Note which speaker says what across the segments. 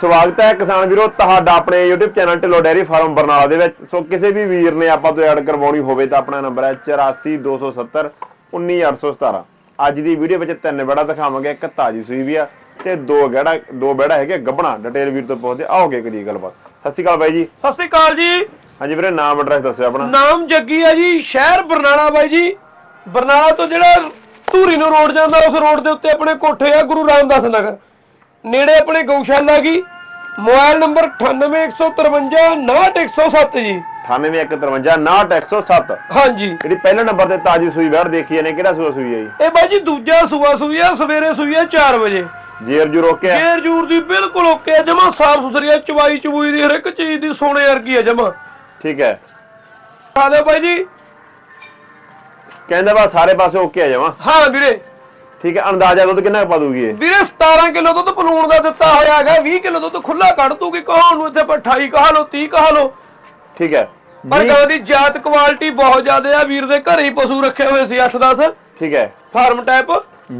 Speaker 1: ਸਵਾਗਤ ਹੈ ਕਿਸਾਨ ਵੀਰੋ ਤੁਹਾਡਾ ਆਪਣੇ YouTube channel Dhillon dairy farm Barnala ਦੇ ਵਿੱਚ। ਸੋ ਕਿਸੇ ਵੀ ਵੀਰ ਨੇ ਆਪਾਂ ਤੋਂ ਐਡ ਕਰਵਾਉਣੀ ਹੋਵੇ ਤਾਂ ਆਪਣਾ ਨੰਬਰ ਹੈ 8427 19817 ਅੱਜ ਦੀ ਵੀਡੀਓ ਵਿੱਚ ਤਿੰਨ ਬੜਾ ਦਿਖਾਵਾਂਗੇ ਇੱਕ ਤਾਜੀ ਸੂਈ ਵੀ ਆ ਤੇ ਦੋ ਗੜਾ ਦੋ ਬੜਾ ਹੈਗੇ ਗੱਬਣਾ। ਡਿਟੇਲ ਵੀਰ ਤੋਂ ਪੁੱਛਦੇ ਆਓਗੇ ਕਰੀ ਗੱਲਬਾਤ। ਸਤਿ ਸ਼੍ਰੀ ਅਕਾਲ ਬਾਈ ਜੀ।
Speaker 2: ਸਤਿ ਸ਼੍ਰੀ ਅਕਾਲ ਜੀ।
Speaker 1: ਹਾਂਜੀ ਵੀਰੇ ਨਾਮ ਐਡਰੈਸ ਦੱਸਿਓ ਆਪਣਾ।
Speaker 2: ਨਾਮ ਜੱਗੀ ਆ ਜੀ ਸ਼ਹਿਰ ਬਰਨਾਲਾ ਬਾਈ ਜੀ। ਬਰਨਾਲਾ ਤੋਂ ਜਿਹੜਾ ਧੂਰੀ ਨੂੰ ਰੋਡ ਜਾਂਦਾ ਉਸ ਰੋਡ ਦੇ ਉੱਤੇ ਆਪਣੇ ਕੋਠੇ ਆ ਗੁਰੂ ਰਾਮਦਾਸ ਨਗਰ। ਨੇੜੇ ਆਪਣੇ ਗਊਸ਼ਾਲਾ ਕੀ ਮੋਬਾਈਲ ਨੰਬਰ 98153 98107 ਜੀ।
Speaker 1: 9815
Speaker 2: ਹਾਂਜੀ।
Speaker 1: ਜਿਹੜੀ ਪਹਿਲੇ ਨੰਬਰ ਤੇ ਤਾਜੀ ਸੂਈ ਬੈਠ ਦੇਖੀ ਇਹਨੇ ਕਿਹੜਾ ਸੂਆ ਸੂਈ ਹੈ ਜੀ?
Speaker 2: ਇਹ ਬਾਈ ਜੀ ਦੂਜਾ ਸੂਆ ਸੂਈ ਆ ਸਵੇਰੇ ਸੂਈ ਆ 4 ਵਜੇ।
Speaker 1: ਜੇਰ ਜੂ ਰੋਕਿਆ?
Speaker 2: ਫੇਰ ਜੂਰ ਦੀ ਬਿਲਕੁਲ ਓਕੇ ਆ ਜਮਾ ਸਾਫ਼ ਸੁਥਰੀ ਆ ਚਵਾਈ ਚਬੂਈ ਦੀ ਹਰ ਇੱਕ ਚੀਜ਼ ਦੀ ਸੋਨੇ ਵਰਗੀ ਆ ਜਮਾ।
Speaker 1: ਠੀਕ ਹੈ।
Speaker 2: ਆ ਦੇ ਬਾਈ ਜੀ।
Speaker 1: ਕਹਿੰਦਾ ਵਾ ਸਾਰੇ ਪਾਸੇ ਓਕੇ ਆ ਜਾਵਾਂ
Speaker 2: ਹਾਂ ਵੀਰੇ।
Speaker 1: ਠੀਕ ਹੈ ਅੰਦਾਜ਼ਾ ਦੁੱਧ ਕਿੰਨਾ ਪਾ ਦੂਗੀ ਇਹ?
Speaker 2: ਵੀਰੇ 17 ਕਿਲੋ ਦੁੱਧ ਪਲੂਣ ਦਾ ਦਿੱਤਾ ਹੋਇਆ ਹੈਗਾ 20 ਕਿਲੋ ਦੁੱਧ ਖੁੱਲਾ ਕੱਢ ਦੂਗੀ ਕਹਾਂ ਨੂੰ ਇੱਥੇ ਆਪਾਂ 28 ਕਹਾ ਲੋ 30 ਕਹਾ ਲੋ
Speaker 1: ਠੀਕ ਹੈ।
Speaker 2: ਪਰ ਗਾਂ ਦੀ ਜਾਤ ਕੁਆਲਿਟੀ ਬਹੁਤ ਜ਼ਿਆਦਾ ਆ ਵੀਰ ਦੇ ਘਰੇ ਹੀ ਪਸ਼ੂ ਰੱਖੇ ਹੋਏ ਸੀ 8-10
Speaker 1: ਠੀਕ ਹੈ।
Speaker 2: Farm type.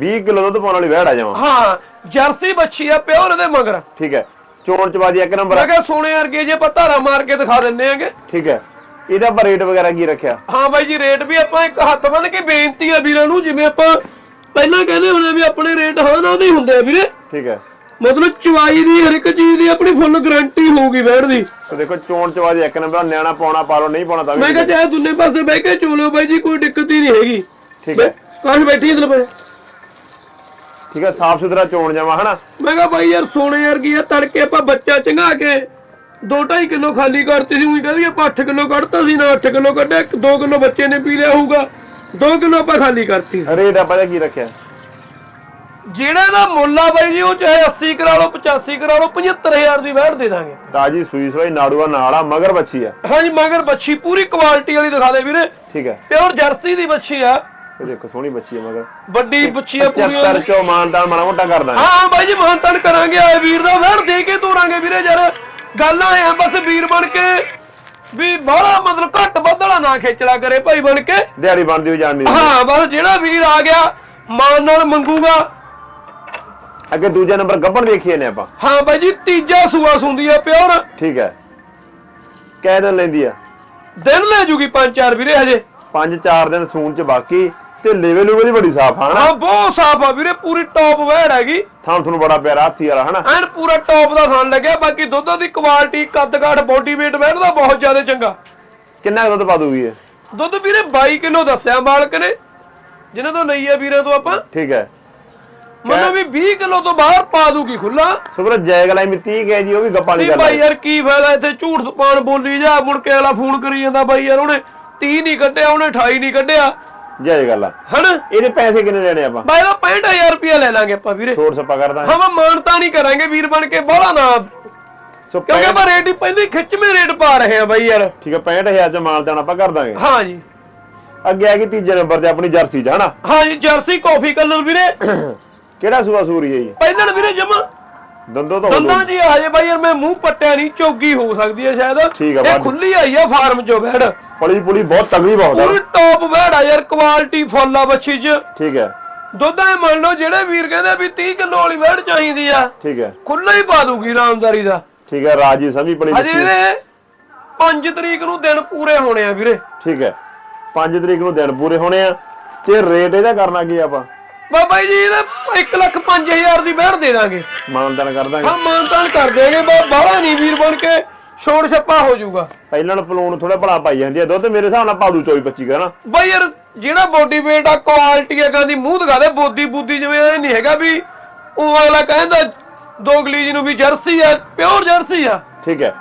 Speaker 1: 20 ਕਿਲੋ ਦੁੱਧ ਪਾਉਣ ਵਾਲੀ ਵਹਿੜ ਆ ਜਾਵਾਂ।
Speaker 2: ਹਾਂ ਜਰਸੀ ਬੱਚੀ ਆ ਪਿਓਰ ਦੇ ਮਗਰ।
Speaker 1: ਠੀਕ ਹੈ। ਚੋਣ ਚਵਾਦੀ ਇੱਕ ਨੰਬਰ
Speaker 2: ਮੈਂ ਕਿਹਾ ਸੋਨੇ ਵਰਗੇ ਜੇ ਆਪਾਂ ਧਾਰਾ ਮਾਰ ਕੇ ਦਿਖਾ ਦਿੰਦੇ ਆਂਗੇ
Speaker 1: ਠੀਕ ਹੈ। ਇਹਦਾ ਆਪਾਂ ਰੇਟ ਵਗੈਰਾ ਕੀ ਰੱਖਿਆ?
Speaker 2: ਹਾਂ ਬਾਈ ਜੀ ਰੇਟ ਵੀ ਆਪਾਂ ਇੱਕ ਹੱਥ ਬੰਨ ਕੇ ਬੇਨਤੀ ਆ ਵੀਰਾਂ ਨੂੰ ਜਿਵੇਂ ਆਪਾਂ ਪਹਿਲਾਂ ਕਹਿੰਦੇ ਹੁੰਦੇ ਵੀ ਆਪਣੇ ਰੇਟ ਹਾਂ ਨਾ ਨਹੀਂ ਹੁੰਦੇ ਆ ਵੀਰੇ।
Speaker 1: ਠੀਕ ਹੈ।
Speaker 2: ਮਤਲਬ ਚਵਾਈ ਦੀ ਹਰ ਇੱਕ ਚੀਜ਼ ਦੀ ਆਪਣੀ ਫੁੱਲ ਗਾਰੰਟੀ ਹੋਊਗੀ ਵੈੜ ਦੀ।
Speaker 1: ਤੇ ਦੇਖੋ ਚੋਣ ਚਵਾਦੀ ਇੱਕ ਨੰਬਰ ਨਿਆਣਾ ਪਾਉਣਾ ਪਾ ਲਓ ਨਹੀਂ ਪਾਉਣਾ ਤਾਂ ਵੀ
Speaker 2: ਮੈਂ ਕਿਹਾ ਚਾਹੇ ਦੁੰਨੇ ਪਾਸੇ ਬਹਿ ਕੇ ਚੋਲੋ ਬਾਈ ਜੀ ਕੋਈ ਦਿੱਕਤ ਹੀ ਨਹੀਂ ਹੈਗੀ।
Speaker 1: ਠੀਕ ਹੈ।
Speaker 2: ਕਾਸ਼ ਬੈਠੀ ਇਧਰ ਪਏ
Speaker 1: ਠੀਕ ਹੈ ਸਾਫ਼ ਸੁਥਰਾ ਚੋਣ ਜਾਵਾਂ ਹਨਾ?
Speaker 2: ਮੈਂ ਕਿਹਾ ਬਾਈ ਯਾਰ ਸੋਨੇ ਵਰਗੀ ਆ ਤੜਕੇ ਆਪਾਂ ਬੱਚਾ ਚੰਗਾ ਕੇ 2.5 ਕਿਲੋ ਖਾਲੀ ਕਰਤੀ ਸੀ ਉਹੀ ਕਹਿੰਦੀ ਆਪਾਂ 8 ਕਿਲੋ ਕੱਢਤਾ ਸੀ ਨਾ 8 ਕਿਲੋ ਕੱਢਿਆ 2 ਕਿਲੋ ਬੱਚੇ ਨੇ ਪੀ ਲਿਆ ਹੋਊਗਾ। 2 ਕਿਲੋ ਆਪਾਂ ਖਾਲੀ ਕਰਤੀ।
Speaker 1: ਰੇਟ ਆਪਾਂ ਇਹਦਾ ਕੀ ਰੱਖਿਆ?
Speaker 2: ਜਿਹੜਾ ਦਾ ਮੁੱਲ ਆ ਬਾਈ ਜੀ ਉਹ ਚਾਹੇ 80 ਕਰਾ ਲਓ 85 ਕਰਾ ਲਓ 75000 ਦੀ ਵੈਟ ਦੇ ਦਾਂਗੇ।
Speaker 1: ਤਾਜੀ ਸੂਈ ਸਵਾਈ ਨਾੜੂਆ ਨਾਲ ਆ ਮਗਰ ਬੱਚੀ ਆ।
Speaker 2: ਹਾਂਜੀ ਮਗਰ ਬੱਚੀ ਪੂਰੀ ਕੁਆਲਿਟੀ ਵਾਲੀ ਦਿਖਾ ਦੇ ਵੀਰੇ।
Speaker 1: ਠੀਕ ਹੈ
Speaker 2: ਪਿਓਰ ਜਰਸੀ ਦੀ ਬੱਚੀ ਆ।
Speaker 1: ਇਹ ਦੇਖੋ ਸੋਹਣੀ ਬੱਚੀ ਆ ਮਗਰ।
Speaker 2: ਵੱਡੀ ਬੱਚੀ ਆ ਪੂਰੀ
Speaker 1: 75 ਚੋਂ ਮਾਨਦਾਨ ਮਾੜਾ ਮੋਟਾ ਕਰਦਾ
Speaker 2: ਹਾਂ ਬਾਈ ਜੀ ਮਾਨਤਨ ਕਰਾਂਗੇ ਆਏ ਵੀਰ ਦਾ ਵੜ ਦੇ ਕੇ ਤੋਰਾਂਗੇ ਵੀਰੇ ਯਾਰ। ਗੱਲ ਆਏ ਆ ਬਸ ਵੀਰ ਬਣ ਕੇ। ਵੀ ਬਾਹਲਾ ਮਤਲਬ ਘੱਟ ਬੱਦਲਾ ਨਾ ਖੇਚਲਾ ਕਰੇ ਭਾਈ ਬਣ ਕੇ।
Speaker 1: ਦਿਹਾੜੀ ਬਣਦੀ ਹੋ ਜਾਣੀ
Speaker 2: ਹਾਂ ਬਸ ਜਿਹੜਾ ਵੀਰ ਆ ਗਿਆ ਮਾਨ ਨਾਲ ਮੰਗੂਗਾ।
Speaker 1: ਅੱਗੇ ਦੂਜਾ ਨੰਬਰ ਗੱਬਣ ਵੇਖੀਏ ਨੇ ਆਪਾਂ।
Speaker 2: ਹਾਂ ਬਾਈ ਜੀ ਤੀਜਾ ਸੂਆ ਸੁੰਦੀ ਆ ਪਿਓਰ।
Speaker 1: ਠੀਕ ਹੈ। ਕਹਿ ਦਿਨ ਲੈਂਦੀ ਆ?
Speaker 2: ਦਿਨ ਲੈ ਜੂਗੀ ਪੰਜ ਚਾਰ ਵੀਰੇ ਹਜੇ।
Speaker 1: 5-4 ਦਿਨ ਸੂਣ ਚ ਬਾਕੀ। ਤੇ ਲੈਵਲ ਲੂਵਲ ਦੀ ਬੜੀ ਸਾਫ਼ ਹਨਾ?
Speaker 2: ਹਾਂ ਬਹੁਤ ਸਾਫ਼ ਆ ਵੀਰੇ ਪੂਰੀ ਟੌਪ ਵੈੜ ਹੈਗੀ।
Speaker 1: ਥਾਂ ਤੁਹਾਨੂੰ ਬੜਾ ਪਿਆਰਾ ਹਾਥੀ ਵਾਲਾ ਹਨਾ?
Speaker 2: ਐਨ ਪੂਰਾ ਟੌਪ ਦਾ ਥਣ ਲੱਗਿਆ ਬਾਕੀ ਦੁੱਧ ਦੀ ਕੁਆਲਿਟੀ ਕੱਦ ਕਾਠ ਬੋਡੀ weight ਵੈੜ ਦਾ ਬਹੁਤ ਜ਼ਿਆਦਾ ਚੰਗਾ।
Speaker 1: ਕਿੰਨਾ ਕੁ ਦੁੱਧ ਪਾ ਦੂਗੀ ਇਹ?
Speaker 2: ਦੁੱਧ ਵੀਰੇ 22 ਕਿਲੋ ਦੱਸਿਆ ਮਾਲਕ ਨੇ। ਜਿਹਨਾਂ ਤੋਂ ਲਈ ਆ ਵੀਰੇ ਤੋਂ ਆਪਾਂ।
Speaker 1: ਠੀਕ ਹੈ।
Speaker 2: ਮਤਲਬ ਵੀ 20 ਕਿਲੋ ਤੋਂ ਬਾਹਰ ਪਾ ਦੂਗੀ ਖੁੱਲਾ
Speaker 1: ਸੁਬਰ ਜੈਗ ਲਾਈ ਮਿੱਤੀ ਗਏ ਜੀ ਉਹ ਵੀ ਗੱਪਾਂ ਨਹੀਂ
Speaker 2: ਨਹੀਂ ਬਾਈ
Speaker 1: ਕਰਦਾ
Speaker 2: ਯਾਰ ਕੀ ਫਾਇਦਾ ਇੱਥੇ? ਝੂਠ ਪਾਣ ਬੋਲੀ ਜਾ ਮੁੜ ਕੇ ਅਗਲਾ ਫੋਨ ਕਰੀ ਜਾਂਦਾ ਬਾਈ ਯਾਰ ਉਹਨੇ 30 ਨਹੀਂ ਕੱਢਿਆ ਉਹਨੇ 28 ਨਹੀਂ ਕੱਢਿਆ।
Speaker 1: ਜੈ ਗੱਲ ਆ।
Speaker 2: ਹਣ?
Speaker 1: ਇਹਦੇ ਪੈਸੇ ਕਿੰਨੇ ਲੈਣੇ ਆਪਾਂ?
Speaker 2: ਬਾਈ ਦਾ 65000 ਰੁਪਇਆ ਲੈ ਲਾਂਗੇ ਆਪਾਂ ਵੀਰੇ।
Speaker 1: ਛੋੜ ਸੱਪਾ ਕਰਦਾ
Speaker 2: ਹਾਂ ਮੈਂ ਮਾਨਤਾ ਨਹੀਂ ਕਰਾਂਗੇ ਵੀਰ ਬਣ ਕੇ ਬਾਹਲਾ ਨਾ।
Speaker 1: ਸੋ
Speaker 2: ਕਿਉਂਕਿ ਆਪਾਂ ਰੇਟ ਹੀ ਪਹਿਲੇ ਖਿੱਚਵੇਂ ਰੇਟ ਪਾ ਰਹੇ ਆ ਬਾਈ ਯਾਰ।
Speaker 1: ਠੀਕ ਹੈ 65000 ਚ ਮਾਲ ਦੇਣਾ ਆਪਾਂ ਕਰ ਦਾਂਗੇ।
Speaker 2: ਹਾਂ ਜੀ।
Speaker 1: ਅੱਗੇ ਆ ਗਈ ਤੀਜੇ ਨੰਬਰ ਤੇ ਆਪਣੀ ਜਰਸੀ ਹਨਾ?
Speaker 2: ਹਾਂ ਜੀ ਜਰਸੀ ਕਾਫੀ ਕਲਰ ਵੀਰੇ।
Speaker 1: ਕਿਹੜਾ ਸੂਆ ਸੂਰੀ ਹੈ ਜੀ?
Speaker 2: ਪਹਿਲਾਂ ਵੀਰੇ ਜਮਾ
Speaker 1: ਦੰਦੋ ਤੋਂ
Speaker 2: ਦੰਦਾਂ ਜੀ ਹਜੇ ਬਾਈ ਯਾਰ ਮੈਂ ਮੂੰਹ ਪੱਟਿਆ ਨਹੀਂ ਚੋਗੀ ਹੋ ਸਕਦੀ ਹੈ ਸ਼ਾਇਦ।
Speaker 1: ਠੀਕ ਆ
Speaker 2: ਇਹ ਖੁੱਲੀ ਆਈ ਆ ਫਾਰਮ ਚੋਂ ਬੈੜ
Speaker 1: ਪਲੀ ਪੁਲੀ ਬਹੁਤ ਤਗੜੀ ਬਹੁਤ
Speaker 2: ਪੂਰੀ
Speaker 1: ਆ
Speaker 2: ਟੌਪ ਬੈੜ ਆ ਯਾਰ ਕੁਆਲਿਟੀ ਫੁੱਲ ਆ ਬੱਚੀ 'ਚ।
Speaker 1: ਠੀਕ ਹੈ।
Speaker 2: ਦੁੱਧ ਐ ਮੰਨ ਲਓ ਜਿਹੜੇ ਵੀਰ ਕਹਿੰਦੇ ਵੀ 30 ਕਿਲੋ ਵਾਲੀ ਬੈੜ ਚਾਹੀਦੀ ਆ
Speaker 1: ਠੀਕ ਹੈ।
Speaker 2: ਖੁੱਲਾ ਹੀ ਪਾ ਦੂਗੀ ਰਾਮਦਾਰੀ ਦਾ।
Speaker 1: ਠੀਕ ਹੈ ਰਾਜੀ ਸਮੀ ਪਲੀ
Speaker 2: ਹਜੇ ਇਹਦੇ 5 ਤਰੀਕ ਨੂੰ ਦਿਨ ਪੂਰੇ ਹੋਣੇ ਆ ਵੀਰੇ।
Speaker 1: ਠੀਕ ਹੈ। 5 ਤਰੀਕ ਨੂੰ ਦਿਨ ਪੂਰੇ ਹੋਣੇ ਆ ਤੇ ਰੇਟ ਇਹਦਾ ਕਰਨਾ ਕੀ ਆਪਾਂ?
Speaker 2: ਬਾਬਾ ਜੀ ਇਹਦਾ 1 ਲੱਖ 5000 ਦੀ ਬੈੜ ਦੇ ਦਾਂਗੇ।
Speaker 1: ਮਾਨਦਾਨ ਕਰ ਦਾਂਗੇ।
Speaker 2: ਹਾਂ ਮਾਨਤਾਨ ਕਰ ਦੇਗੇ ਬਾਹਲਾ ਨਹੀਂ ਵੀਰ ਬਣ ਕੇ। ਛੋੜ ਛੱਪਾ ਹੋ ਜਾਊਗਾ।
Speaker 1: ਪਹਿਲਾਂ ਨੂੰ ਪਲੂਣ ਥੋੜਾ ਭਲਾ ਪਾਈ ਜਾਂਦੀ ਆ ਦੁੱਧ ਮੇਰੇ ਹਿਸਾਬ ਨਾਲ ਪਾੜੂ 24 25 ਕਾ ਨਾ
Speaker 2: ਬਾਈ ਯਾਰ ਜਿਹੜਾ ਬੋਡੀ weight ਆ ਕੁਆਲਿਟੀ ਹੈਗਾ ਦੀ ਮੂੰਹ ਦਿਖਾ ਦੇ ਬੋਦੀ ਬੁੱਦੀ ਜਿਵੇਂ ਇਹ ਨਹੀਂ ਹੈਗਾ ਵੀ ਉਹ ਅਗਲਾ ਕਹਿੰਦਾ ਦੋਗਲੀ ਜੀ ਨੂੰ ਵੀ ਜਰਸੀ ਆ ਪਿਓਰ ਜਰਸੀ ਆ।
Speaker 1: ਠੀਕ ਹੈ।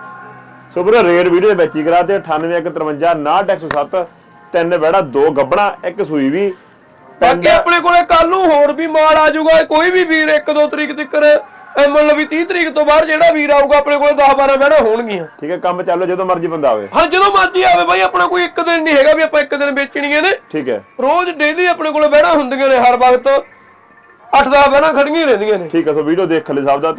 Speaker 1: ਸੋ ਵੀਰੇ ਰੇਟ ਵੀਡੀਓ ਦੇ ਵਿੱਚ ਹੀ ਕਰਾ ਤੇ 9853 107 ਤਿੰਨ ਬੈੜਾ ਦੋ ਗੱਬਣਾ ਇੱਕ ਸੂਈ ਵੀ
Speaker 2: ਬਾਕੀ ਆਪਣੇ ਕੋਲੇ ਕੱਲ ਨੂੰ ਹੋਰ ਵੀ ਮਾਲ ਆ ਜਾਊਗਾ ਕੋਈ ਵੀ ਵੀਰ 1-2 ਤਰੀਕ ਤੱਕ ਮੰਨ ਲਓ ਵੀ 30 ਤਰੀਕ ਤੋਂ ਬਾਅਦ ਜਿਹੜਾ ਵੀਰ ਆਊਗਾ ਆਪਣੇ ਕੋਲੇ 10-12 ਬਹਿਣਾ ਹੋਣਗੀਆਂ।
Speaker 1: ਠੀਕ ਹੈ ਕੰਮ ਚੱਲੋ ਜਦੋਂ ਮਰਜ਼ੀ ਬੰਦਾ ਆਵੇ।
Speaker 2: ਹਾਂ ਜਦੋਂ ਮਰਜ਼ੀ ਆਵੇ ਬਾਈ ਆਪਣਾ ਕੋਈ ਇੱਕ ਦਿਨ ਨਹੀਂ ਹੈਗਾ ਵੀ ਆਪਾਂ ਇੱਕ ਦਿਨ ਵੇਚਣੀਆਂ ਨੇ।
Speaker 1: ਠੀਕ ਹੈ।
Speaker 2: ਰੋਜ਼ ਡੇਲੀ ਆਪਣੇ ਕੋਲੇ ਬਹਿਣਾ ਹੁੰਦੀਆਂ ਨੇ ਹਰ ਵਕਤ। 8-10 ਬਹਿਣਾ ਖੜੀਆਂ ਹੀ ਰਹਿੰਦੀਆਂ ਨੇ।
Speaker 1: ਠੀਕ ਹੈ ਸੋ ਵੀਡੀਓ ਦੇਖ ਲੈ ਸਭ ਦਾ